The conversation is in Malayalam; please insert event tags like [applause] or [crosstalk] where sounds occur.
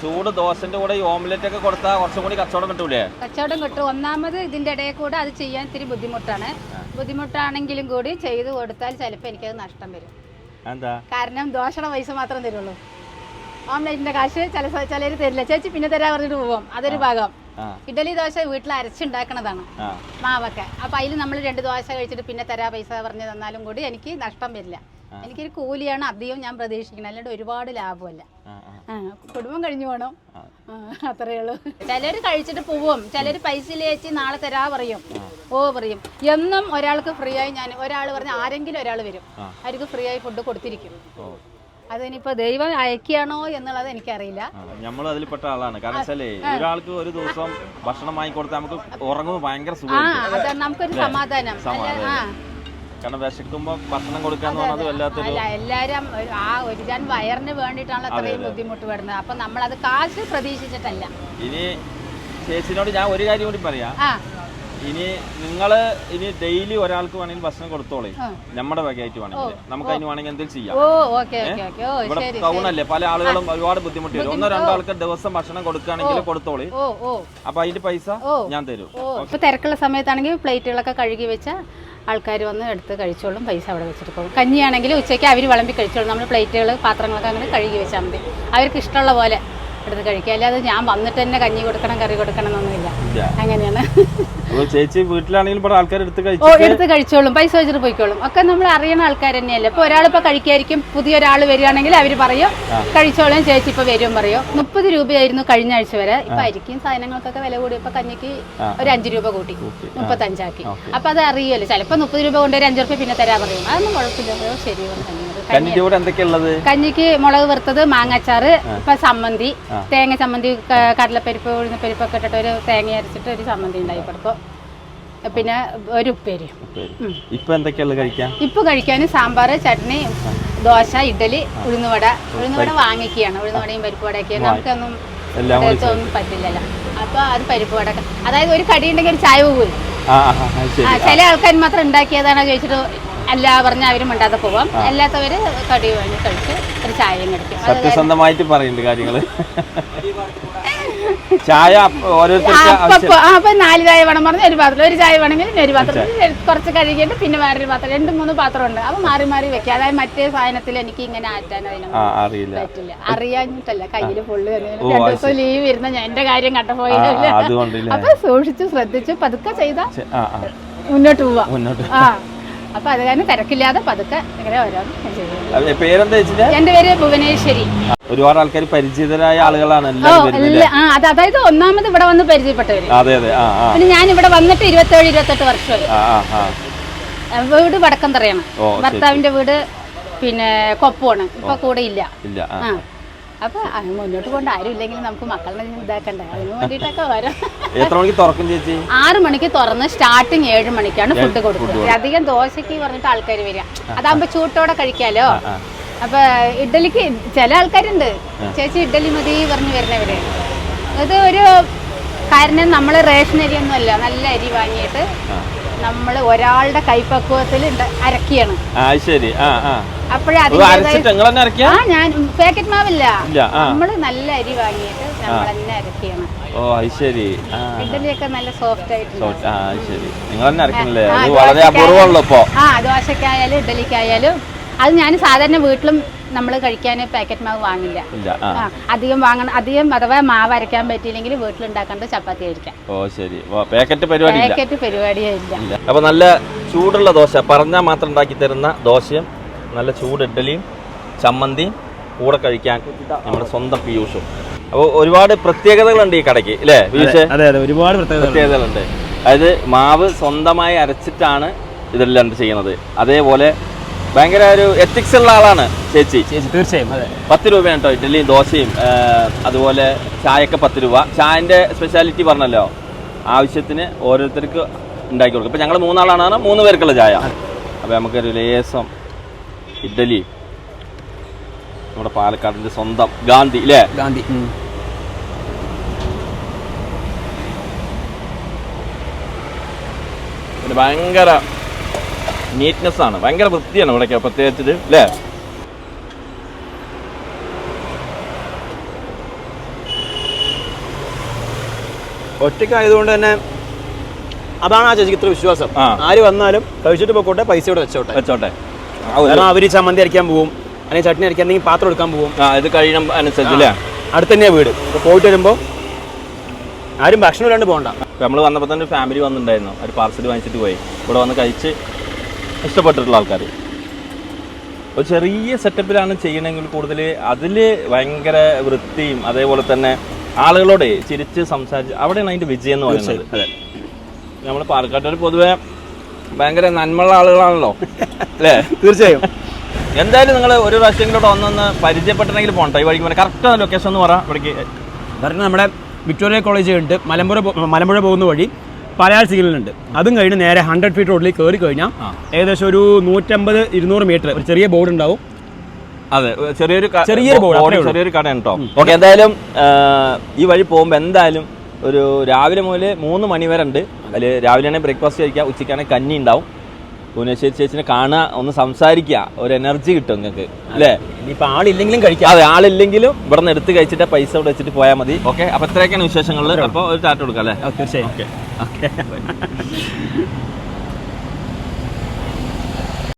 ചൂട് ദോശന്റെ കൂടെ ഈ ഓംലെറ്റ് ഒക്കെ കൊടുത്താൽ കുറച്ചും കൂടി കച്ചവടം കിട്ടൂലേ? കച്ചവടം കിട്ടും. ഒന്നാമത് ഇതിന്റെ ഇടയിൽ കൂടെ അത് ചെയ്യാൻ ഇത്തിരി ബുദ്ധിമുട്ടാണ്. ബുദ്ധിമുട്ടാണെങ്കിലും കൂടി ചെയ്തു കൊടുത്താൽ ചിലപ്പോൾ എനിക്കത് നഷ്ടം വരും. എന്താ? കാരണം ദോശയുടെ പൈസ മാത്രം തരുള്ളൂ. ഓംലെറ്റിന്റെ കാശ് ചില ചിലര് തരില്ല. ചേച്ചി പിന്നെ തരാ പറഞ്ഞിട്ട് പോവും. അതൊരു ഭാഗം. ഇഡലി ദോശ വീട്ടിൽ അരച്ചുണ്ടാക്കണതാണ്. മാവൊക്കെ. അപ്പൊ അതിൽ നമ്മൾ രണ്ട് ദോശ കഴിച്ചിട്ട് പിന്നെ തരാ പൈസ പറഞ്ഞു തന്നാലും കൂടി എനിക്ക് നഷ്ടം വരില്ല. എനിക്കൊരു കൂലിയാണ് അധികം ഞാൻ പ്രതീക്ഷിക്കുന്നത്. അല്ലാണ്ട് ഒരുപാട് ലാഭമല്ല. കുടുംബം കഴിഞ്ഞു പോണം. അത്രേ ഉള്ളൂ. ചിലർ കഴിച്ചിട്ട് പോവും. ചിലർ പൈസ ചേച്ചി നാളെ തരാ പറയും. ഓ പറയും. എന്നും ഒരാൾക്ക് ഫ്രീ ആയി ഞാൻ ഒരാൾ പറഞ്ഞ ആരെങ്കിലും ഒരാൾ വരും. അവർക്ക് ഫ്രീ ആയി ഫുഡ് കൊടുത്തിരിക്കും. അതിനിപ്പോ ദൈവം അയക്കുകയാണോ എന്നുള്ളത് എനിക്കറിയില്ല. നമ്മൾ അതിൽപ്പെട്ട ആളാണ്. കാരണം ഒരാൾക്ക് ഒരു ദിവസം ഭക്ഷണം വാങ്ങിക്കൊടുത്താൽ നമുക്ക് ഉറങ്ങുമ്പോൾ ഭയങ്കര നമുക്കൊരു സമാധാനം. കാരണം വിശക്കുമ്പോൾ ഭക്ഷണം കൊടുക്കാന്ന് പറഞ്ഞത് വല്ലാത്തൊരു അല്ല ഒരു- ആ ഒരു ജാൻ വയറിന് വേണ്ടിയിട്ടാണ് അത്രയും ബുദ്ധിമുട്ട് വരുന്നത് അപ്പൊ നമ്മളത് കാശ് പ്രതീക്ഷിച്ചിട്ടല്ല. ഇനി ചേച്ചിനോട് ഞാൻ ഒരു കാര്യം കൂടി പറയാം. ആ. ഇനി നിങ്ങൾ ഇനി ഡെയിലി ഒരാൾക്ക് വേണമെങ്കിൽ ഭക്ഷണം കൊടുത്തോളേ. നമ്മുടെ വകയായിട്ട് വേണമെങ്കിൽ. നമുക്ക് അതിന് വേണമെങ്കിൽ എന്തെങ്കിലും ചെയ്യാം. Oh okay okay okay. Oh ഇവിടെ ശരി ടൗണല്ലേ പല ആളുകളും ഒരുപാട് ബുദ്ധിമുട്ട് വരും. ഒന്നോ രണ്ടോ ആൾക്ക് ദിവസം ഭക്ഷണം കൊടുക്കുകയാണെങ്കിൽ കൊടുത്തോളി. ഓ ഓ. അപ്പൊ അതിന്റെ പൈസ ഓ. ഞാൻ തരും. ഓ. ഇപ്പൊ തിരക്കുള്ള സമയത്താണെങ്കിൽ പ്ലേറ്റുകളൊക്കെ കഴുകി വെച്ച ആൾക്കാർ വന്ന് എടുത്ത് കഴിച്ചോളും പൈസ അവിടെ വെച്ചിട്ട് പോകും. കഞ്ഞിയാണെങ്കിൽ ഉച്ചയ്ക്ക് അവർ വിളമ്പി കഴിച്ചോളും. നമ്മൾ പ്ലേറ്റുകൾ പാത്രങ്ങളൊക്കെ അങ്ങനെ കഴുകി വെച്ചാൽ മതി. അവർക്ക് ഇഷ്ടമുള്ള പോലെ എടുത്ത് കഴിക്കുക. അല്ലാതെ ഞാൻ വന്നിട്ട് തന്നെ കഞ്ഞി കൊടുക്കണം കറി കൊടുക്കണം എന്നൊന്നുമില്ല. അങ്ങനെയാണ്. ചേച്ചി വീട്ടിലാണെങ്കിലും ഇവിടെ ആൾക്കാർ എടുത്ത് ഓ എടുത്ത് കഴിച്ചോളും. പൈസ വെച്ചിട്ട് പോയിക്കോളും. ഒക്കെ നമ്മൾ അറിയുന്ന ആൾക്കാർ തന്നെയല്ലേ. ഇപ്പൊ ഒരാളിപ്പോ കഴിക്കായിരിക്കും. പുതിയൊരാൾ വരികയാണെങ്കിൽ അവർ പറയും കഴിച്ചോളും ചേച്ചി ഇപ്പൊ വരും പറയും. മുപ്പത് രൂപയായിരുന്നു കഴിഞ്ഞ ആഴ്ച വരെ. ഇപ്പൊ അരിക്കും സാധനങ്ങൾക്കൊക്കെ വില കൂടി ഇപ്പൊ കഞ്ഞിക്ക് ഒരു അഞ്ചു രൂപ കൂട്ടി. മുപ്പത്തഞ്ചാക്കി. അപ്പൊ അത് അറിയുമല്ലോ. ചിലപ്പോ മുപ്പത് രൂപ കൊണ്ട് ഒരു അഞ്ചു രൂപ പിന്നെ തരാൻ പറയും. അതൊന്നും കുഴപ്പമില്ല. ശരി പറഞ്ഞു കഞ്ഞിന്റെ കൂടെ എന്തൊക്കെയുള്ളത് കഞ്ഞിക്ക് മുളക് വറുത്തത് മാങ്ങാച്ചാറ് ഇപ്പൊ സമ്മന്തി. തേങ്ങ ചമ്മന്തി കടലപ്പരിപ്പ് ഉഴുന്നപ്പരിപ്പ് ഒക്കെ ഇട്ടിട്ട് ഒരു തേങ്ങ അരച്ചിട്ട് ഒരു സമ്മന്തി ഉണ്ടായി കൊടുക്കും. പിന്നെ ഒരു ഉപ്പേരി. ഇപ്പൊ എന്തൊക്കെയുള്ളത് കഴിക്കാൻ? ഇപ്പൊ കഴിക്കാൻ സാമ്പാർ ചട്നി ദോശ ഇഡലി ഉഴുന്നുവട. ഉഴുന്നുവട വാങ്ങിക്കുകയാണ് ഉഴുന്നുവടയും പരിപ്പ് വടയൊക്കെ നമുക്കൊന്നും ഒന്നും പറ്റില്ലല്ലോ. അപ്പൊ അത് പരിപ്പ് വട അതായത് ഒരു കടി ഉണ്ടെങ്കിൽ ഒരു ചായ പോകും ചില ആൾക്കാർ മാത്രം ഉണ്ടാക്കിയതാണോ ചോദിച്ചിട്ട് അല്ല പറഞ്ഞ അവരും മിണ്ടാതെ പോവാം. അല്ലാത്തവര് കടി വേണ്ടി കഴിച്ച് ഒരു ചായയും കഴിക്കും സത്യസന്ധമായിട്ട് പറയുന്നുണ്ട് കാര്യങ്ങൾ. [laughs] ചായ അപ്പ- നാല് ചായ വേണം പറഞ്ഞ ഒരു പാത്രം. ഒരു ചായ വേണമെങ്കിൽ ഒരു പാത്രം. കുറച്ച് കഴുകിയിട്ട് പിന്നെ വേറൊരു പാത്രം. രണ്ട് മൂന്ന് പാത്രം ഉണ്ട് അപ്പൊ മാറി മാറി വെക്കുക അതായത് മറ്റേ സാധനത്തിൽ എനിക്ക് ഇങ്ങനെ ആറ്റാൻ പറ്റില്ല. അറിയാഞ്ഞിട്ടല്ല. കയ്യിൽ പൊള്ളു ഓ, രണ്ടു ദിവസം ലീവ് ഇരുന്ന ഞാൻ എന്റെ കാര്യം കണ്ടപ്പോയില്ല അപ്പൊ സൂക്ഷിച്ചു ശ്രദ്ധിച്ചു പതുക്കെ ചെയ്താ മുന്നോട്ട് പോവാ. മുന്നോട്ട്. ആ. അപ്പൊ അത് കാരണം തിരക്കില്ലാതെ പതുക്കെ ഇങ്ങനെ ഓരോന്ന് അത് പേരെന്താ എന്റെ പേര് ഭുവനേശ്വരി. ഒരുപാട് ആൾക്കാർ പരിചിതരായ ആളുകളാണ് അത് അതായത് ഒന്നാമത് ഇവിടെ വന്ന് പരിചയപ്പെട്ടവര്. അതെ അതെ പിന്നെ ഞാൻ ഇവിടെ വന്നിട്ട് ഇരുപത്തേഴ് ഇരുപത്തെട്ട് വർഷം ആ ആ ആ. ആ, വീട് വടക്കം തറയാണ്. ഭർത്താവിന്റെ വീട് പിന്നെ കൊപ്പമാണ് ഇപ്പൊ കൂടെ ഇല്ല. ഇല്ല ആ ആ അപ്പൊ മുന്നോട്ട് കൊണ്ട് ആരും ഇല്ലെങ്കിൽ നമുക്ക് മക്കളെ ഇതാക്കണ്ടേ? അതിന് വേണ്ടിയിട്ടൊക്കെ വരാം എത്ര മണിക്ക് തുറക്കും ചേച്ചി? ആറ് മണിക്ക് തുറന്ന് സ്റ്റാർട്ടിങ് ഏഴ് മണിക്കാണ് ഫുഡ് കൊടുക്കുന്നത് അധികം ദോശക്ക് പറഞ്ഞിട്ട് ആൾക്കാർ വരിക. അതാകുമ്പോ ചൂട്ടോടെ കഴിക്കാലോ? അപ്പൊ ഇഡ്ഡലിക്ക് ചില ആൾക്കാരുണ്ട്. ചേച്ചി ഇഡ്ഡലി മതി പറഞ്ഞു വരുന്നവര്. ഇത് ഒരു കാരണം നമ്മൾ റേഷൻ അരി ഒന്നും അല്ല. നല്ല അരി വാങ്ങിയിട്ട് നമ്മൾ ഒരാളുടെ കൈപ്പക്വത്തിൽ അരക്കിയാണ്. ശരി. ആ ആ. അപ്പോഴേ അത് അതിന്റെതായ നിങ്ങൾ തന്നെ ആ ഞാൻ പാക്കറ്റ് മാവില്ല. നമ്മൾ നല്ല അരി വാങ്ങിയിട്ട് നമ്മൾ തന്നെ അരക്കിയാണ് ഓ അത് ശരി. ഇഡലിയൊക്കെ നല്ല സോഫ്റ്റ് ആയിട്ടുണ്ട്. സോ- ആ ശരി. നിങ്ങൾ തന്നെ ഇറക്കണല്ലേ അത് വളരെ അപൂർവമുള്ളൂ ഇപ്പോ ആ ദോശക്കായാലും ഇഡലിക്കായാലും അത് ഞാൻ സാധാരണ വീട്ടിലും നമ്മൾ കഴിക്കാൻ പാക്കറ്റ് മാവ് വാങ്ങില്ല. അധികം വാങ്ങണം അധികം അഥവാ മാവ് അരയ്ക്കാൻ പറ്റിയില്ലെങ്കിൽ വീട്ടിലുണ്ടാക്കേണ്ട ചപ്പാത്തി കഴിക്കാം ഓ ശരി. പാക്കറ്റ് പരിപാടി പാക്കറ്റ് ഇല്ല. അപ്പൊ നല്ല ചൂടുള്ള ദോശ പറഞ്ഞാൽ മാത്രം ഉണ്ടാക്കി തരുന്ന ദോശയും നല്ല ചൂട് ഇഡ്ഡലിയും ചമ്മന്തിയും കൂടെ കഴിക്കാൻ നമ്മുടെ സ്വന്തം പീയൂഷും. അപ്പോൾ ഒരുപാട് പ്രത്യേകതകളുണ്ട് ഈ കടയ്ക്ക് അല്ലേ പീയൂഷ്? അതെ അതെ ഒരുപാട് പ്രത്യേകത പ്രത്യേകതകളുണ്ട്. അതായത് മാവ് സ്വന്തമായി അരച്ചിട്ടാണ് ഇതെല്ലാം ചെയ്യുന്നത്. അതേപോലെ ഭയങ്കര ഒരു എത്തിക്സ് ഉള്ള ആളാണ് ചേച്ചി. ചേച്ചി തീർച്ചയായും അതെ. പത്ത് രൂപയാണ് കേട്ടോ ഇഡ്ഡലിയും ദോശയും അതുപോലെ ചായയൊക്കെ പത്ത് രൂപ. ചായന്റെ സ്പെഷ്യാലിറ്റി പറഞ്ഞല്ലോ ആവശ്യത്തിന് ഓരോരുത്തർക്ക് ഉണ്ടാക്കി കൊടുക്കും. ഇപ്പം ഞങ്ങൾ മൂന്നാളാണ് മൂന്ന് പേർക്കുള്ള ചായ. അപ്പോൾ നമുക്കൊരു ലേസം ഇഡ്ഡലി. നമ്മുടെ പാലക്കാടിന്റെ സ്വന്തം ഗാന്ധി അല്ലേ ഗാന്ധി. ഭയങ്കര നീറ്റ്നെസ് ആണ്. ഭയങ്കര വൃത്തിയാണ് ഇവിടെയൊക്കെ പ്രത്യേകിച്ചിട്ട് അല്ലേ ഒറ്റയ്ക്കായതുകൊണ്ട് തന്നെ അതാണ് ആ ചേച്ചിക്ക് ഇത്ര വിശ്വാസം. ആര് വന്നാലും കഴിച്ചിട്ട് പോയിക്കോട്ടെ പൈസ ഇവിടെ വെച്ചോട്ടെ. വെച്ചോട്ടെ. കാരണം അവർ ചമ്മന്തി അരയ്ക്കാൻ പോകും അല്ലെങ്കിൽ ചട്നി അരയ്ക്കാൻ എന്തെങ്കിലും പാത്രം എടുക്കാൻ പോകും ആ ഇത് കഴിയണം അനുസരിച്ച് അല്ലേ? അടുത്ത് തന്നെയാണ് വീട്. അപ്പോൾ പോയിട്ട് വരുമ്പോൾ ആരും ഭക്ഷണം ഇല്ലാണ്ട് പോകണ്ട നമ്മൾ വന്നപ്പോ തന്നെ ഫാമിലി വന്നിട്ടുണ്ടായിരുന്നു. ഒരു പാർസൽ വാങ്ങിച്ചിട്ട് പോയി. ഇവിടെ വന്ന് കഴിച്ച് ഇഷ്ടപ്പെട്ടിട്ടുള്ള ആൾക്കാർ ഒരു ചെറിയ സെറ്റപ്പിലാണ് ചെയ്യണമെങ്കിൽ കൂടുതൽ അതിൽ ഭയങ്കര വൃത്തിയും അതേപോലെ തന്നെ ആളുകളോട് ചിരിച്ച് സംസാരിച്ച് അവിടെയാണ് അതിന്റെ വിജയം എന്ന് പറയുന്നത്. അതെ. നമ്മൾ പാലക്കാട്ടുകാർ പൊതുവെ ഭയങ്കര നന്മയുള്ള ആളുകളാണല്ലോ. [laughs] അല്ലേ? തീർച്ചയായും. എന്തായാലും നിങ്ങൾ ഒരു പ്രാവശ്യം കൂടെ ഒന്നൊന്ന് പരിചയപ്പെട്ടിട്ടുണ്ടെങ്കിൽ പോകണ്ട ഈ വഴിക്ക് കറക്റ്റ് ലൊക്കേഷൻ എന്ന് പറ ഇവിടേക്ക്. കാരണം നമ്മുടെ വിക്ടോറിയ കോളേജ് ഉണ്ട്. മലമ്പുഴ മലമ്പുഴ പോകുന്ന വഴി പലയാൾ സിഗ്നലുണ്ട് അതും കഴിഞ്ഞ് നേരെ ഹൺഡ്രഡ് ഫീറ്റ് റോഡിലേക്ക് കയറി കഴിഞ്ഞാൽ ഏകദേശം ഒരു നൂറ്റമ്പത് ഇരുന്നൂറ് മീറ്റർ ഒരു ചെറിയ ബോർഡ് ഉണ്ടാവും. അതെ ചെറിയൊരു ചെറിയൊരു ബോ- board, board, അത്രേ ഉള്ളൂ. ചെറിയൊരു കടയാണ് കേട്ടോ ഓക്കെ എന്തായാലും ഈ വഴി പോകുമ്പോൾ എന്തായാലും ഒരു രാവിലെ മുതൽ മൂന്ന് മണി വരെ ഉണ്ട്. അതിൽ രാവിലെ ആണെങ്കിൽ ബ്രേക്ക്ഫാസ്റ്റ് കഴിക്കുക ഉച്ചയ്ക്കാണെങ്കിൽ കഞ്ഞി ഉണ്ടാവും. ഭുവനേശ്വരി ചേച്ചിനെ കാണുക ഒന്ന് സംസാരിക്കുക ഒരു എനർജി കിട്ടും നിങ്ങൾക്ക് അല്ലേ? ഇനിയിപ്പോൾ ആളില്ലെങ്കിലും കഴിക്കാം. അതെ ആളില്ലെങ്കിലും ഇവിടെ നിന്ന് എടുത്ത് കഴിച്ചിട്ട് പൈസ ഇവിടെ വെച്ചിട്ട് പോയാൽ മതി. ഓക്കെ അപ്പോൾ ഇത്രയൊക്കെയാണ് വിശേഷങ്ങൾ അപ്പോൾ ഒരു ടാറ്റ കൊടുക്കാം അല്ലേ? ഓക്കെ. ഓക്കെ. ഓക്കെ.